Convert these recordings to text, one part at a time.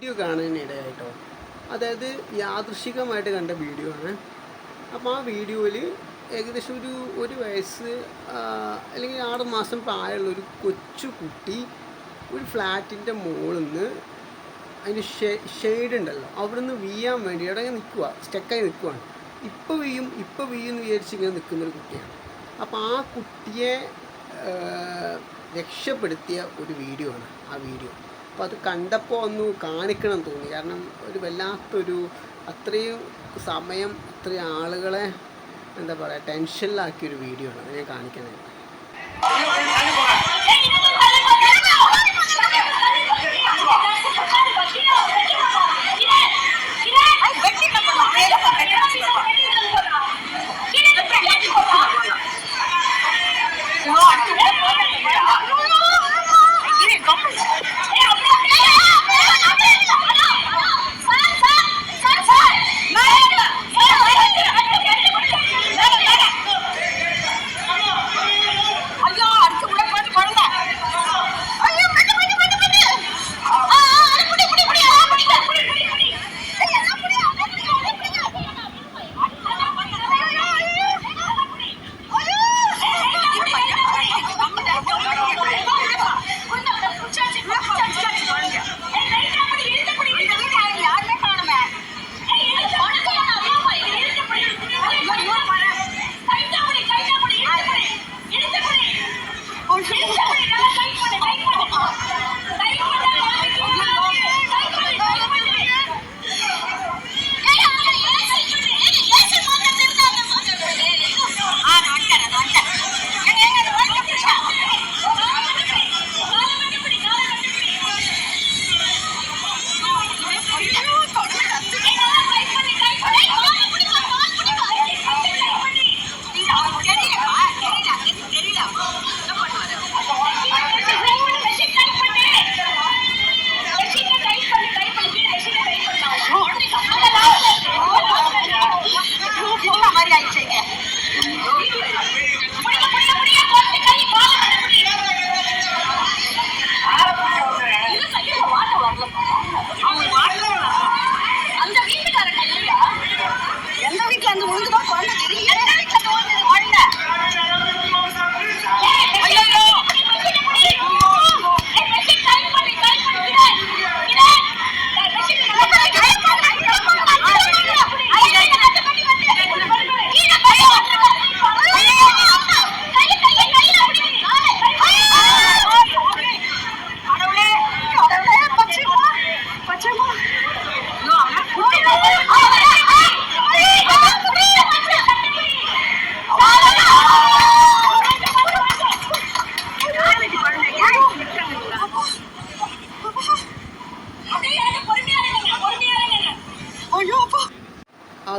Video കാണാനിടയായിട്ടോ അതായത് യാദൃശികമായിട്ട് കണ്ട video ആണ്. അപ്പോൾ ആ വീഡിയോയിൽ ഏകദേശം ഒരു ഒരു വയസ്സ് അല്ലെങ്കിൽ ആറ് മാസം പ്രായമുള്ള ഒരു കൊച്ചു കുട്ടി ഒരു ഫ്ലാറ്റിന്റെ മുകളിൽ നിന്ന് അതിന്റെ ഷെയ്ഡ് ഉണ്ടല്ലോ അവിടെ നിന്ന് വീയാൻ വേണ്ടി ഇടങ്ങി നിൽക്കുക സ്റ്റക്കായി നിൽക്കുവാണ് ഇപ്പോൾ വീയും ഇപ്പോൾ വീയും എന്ന് വിചാരിച്ച് ഇങ്ങനെ നിൽക്കുന്നൊരു കുട്ടിയാണ്. അപ്പോൾ ആ കുട്ടിയെ രക്ഷപ്പെടുത്തിയ ഒരു വീഡിയോ ആണ് ആ വീഡിയോ അപ്പോൾ അത് കണ്ടപ്പോൾ ഒന്ന് കാണിക്കണം തോന്നി. കാരണം ഒരു വല്ലാത്തൊരു അത്രയും സമയം അത്രയും ആളുകളെ എന്താ പറയുക ടെൻഷനിലാക്കിയൊരു വീഡിയോ ആണ്. അത് ഞാൻ കാണിക്കുന്നത്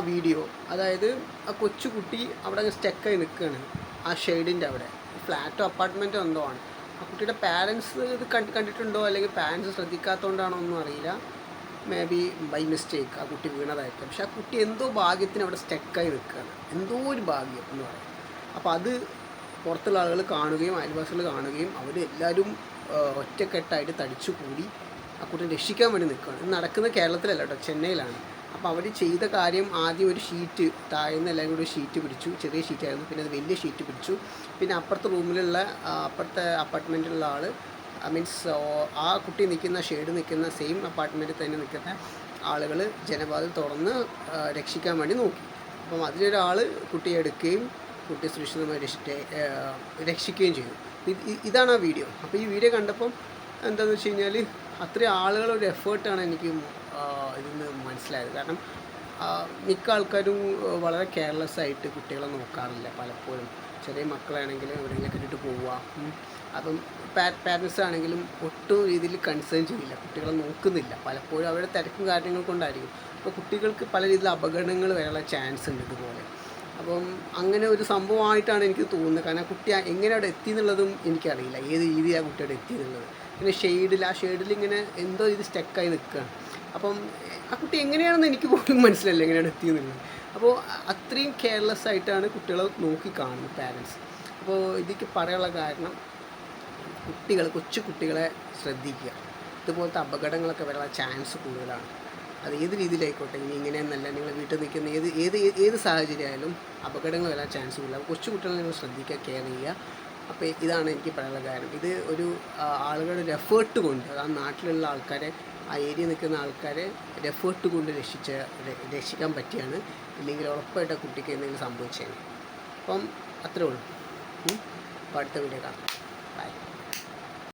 വീഡിയോ അതായത് ആ കൊച്ചുകുട്ടി അവിടെ സ്റ്റക്കായി നിൽക്കുകയാണ് ആ ഷെയ്ഡിന്റെ അവിടെ. ഫ്ലാറ്റോ അപ്പാർട്ട്മെന്റോ എന്തോ ആണ്. ആ കുട്ടിയുടെ പാരൻസ് ഇത് കണ്ട് കണ്ടിട്ടുണ്ടോ? അല്ലെങ്കിൽ പാരൻസ് ശ്രദ്ധിക്കാത്തതുകൊണ്ടാണോ ഒന്നും അറിയില്ല. മേ ബി ബൈ മിസ്റ്റേക്ക് ആ കുട്ടി വീണതായിരിക്കും. പക്ഷെ ആ കുട്ടി എന്തോ ഭാഗ്യത്തിന് അവിടെ സ്റ്റക്കായി നിൽക്കുകയാണ് എന്തോ ഒരു ഭാഗ്യം എന്ന് പറയും. അപ്പോൾ അത് പുറത്തുള്ള ആളുകൾ കാണുകയും അയൽവാസികൾ കാണുകയും അവർ എല്ലാവരും ഒറ്റക്കെട്ടായിട്ട് തടിച്ചു കൂടി ആ കുട്ടിയെ രക്ഷിക്കാൻ വേണ്ടി നിൽക്കുകയാണ് നടക്കുന്ന നടക്കുന്നത് കേരളത്തിലല്ല കേട്ടോ ചെന്നൈയിലാണ്. അപ്പോൾ അവർ ചെയ്ത കാര്യം ആദ്യം ഒരു ഷീറ്റ് താഴ്ന്ന എല്ലാവരും കൂടി ഷീറ്റ് പിടിച്ചു ചെറിയ ഷീറ്റായിരുന്നു പിന്നെ അത് വലിയ ഷീറ്റ് പിടിച്ചു. പിന്നെ അപ്പുറത്തെ റൂമിലുള്ള അപ്പുറത്തെ അപ്പാർട്ട്മെന്റിലുള്ള ആൾ മീൻസ് ആ കുട്ടി നിൽക്കുന്ന ഷെയ്ഡ് നിൽക്കുന്ന സെയിം അപ്പാർട്ട്മെന്റിൽ തന്നെ നിൽക്കുന്ന ആളുകൾ ജനവാതിൽ തുറന്ന് രക്ഷിക്കാൻ വേണ്ടി നോക്കി. അപ്പം അതിലൊരാൾ കുട്ടിയെ എടുക്കുകയും കുട്ടി സുരക്ഷിതമായി രക്ഷിക്കുക രക്ഷിക്കുകയും ചെയ്തു. ഇതാണ് ആ വീഡിയോ. അപ്പോൾ ഈ വീഡിയോ കണ്ടപ്പം എന്താണെന്ന് വെച്ച് കഴിഞ്ഞാൽ അത്രയും ആളുകളുടെ എഫേർട്ടാണ് എനിക്ക് ഇതിൽ നിന്ന് മനസ്സിലായത്. കാരണം മിക്ക ആൾക്കാരും വളരെ കെയർലെസ് ആയിട്ട് കുട്ടികളെ നോക്കാറില്ല പലപ്പോഴും. ചെറിയ മക്കളാണെങ്കിൽ എവിടെയെങ്കിലും ഇട്ടിട്ട് പോവുക. അപ്പം പാരൻസ് ആണെങ്കിലും ഒട്ടും രീതിയിൽ കൺസേൺ ചെയ്യില്ല. കുട്ടികളെ നോക്കുന്നില്ല. പലപ്പോഴും അവരുടെ തിരക്കും കാര്യങ്ങൾ കൊണ്ടായിരിക്കും. അപ്പോൾ കുട്ടികൾക്ക് പല രീതിയിൽ അപകടങ്ങൾ വരാനുള്ള ചാൻസ് ഉണ്ട് ഇതുപോലെ. അപ്പം അങ്ങനെ ഒരു സംഭവമായിട്ടാണ് എനിക്ക് തോന്നുന്നത്. കാരണം കുട്ടി എങ്ങനെ അവിടെ എത്തി എന്നുള്ളതും എനിക്കറിയില്ല. ഏത് രീതിയിലാണ് കുട്ടിയുടെ എത്തി എന്നുള്ളത് പിന്നെ ഷെയ്ഡിൽ ആ ഷെയ്ഡിൽ ഇങ്ങനെ എന്തോ ഇത് സ്റ്റക്കായി നിൽക്കുകയാണ് അപ്പം ആ കുട്ടി എങ്ങനെയാണെന്ന് എനിക്ക് പോലും മനസ്സിലല്ല എങ്ങനെയാണ് എത്തിയെന്നുള്ളത് അപ്പോൾ അത്രയും കെയർലെസ് ആയിട്ടാണ് കുട്ടികളെ നോക്കി കാണുന്നത് പാരൻസ് അപ്പോൾ ഇതിക്ക് പറയാനുള്ള കാരണം കുട്ടികൾ കൊച്ചു കുട്ടികളെ ശ്രദ്ധിക്കുക. ഇതുപോലത്തെ അപകടങ്ങളൊക്കെ വരാനുള്ള ചാൻസ് കൂടുതലാണ്. അത് ഏത് രീതിയിലായിക്കോട്ടെ ഇനി ഇങ്ങനെയെന്നല്ല നിങ്ങൾ വീട്ടിൽ നിൽക്കുന്ന ഏത് ഏത് ഏത് സാഹചര്യമായാലും അപകടങ്ങൾ വരാൻ ചാൻസ് കൂടുതലാണ് കൊച്ചു കുട്ടികളെ നിങ്ങൾ ശ്രദ്ധിക്കുക കെയർ ചെയ്യുക. അപ്പോൾ ഇതാണ് എനിക്ക് പറയാനുള്ള കാര്യം ഇത് ഒരു ആളുകളുടെ ഒരു എഫേർട്ട് കൊണ്ട് ആ നാട്ടിലുള്ള ആൾക്കാരെ ആ ഏരിയ നിൽക്കുന്ന ആൾക്കാരെ ഒരു എഫേർട്ട് കൊണ്ട് രക്ഷിച്ച രക്ഷിക്കാൻ പറ്റിയാണ്. ഇല്ലെങ്കിൽ ഉറപ്പായിട്ട് കുട്ടിക്ക് എന്തെങ്കിലും സംഭവിച്ചേനെ. അപ്പം അത്രേ ഉള്ളൂ. അപ്പോൾ അടുത്ത വീഡിയോ കാണാം.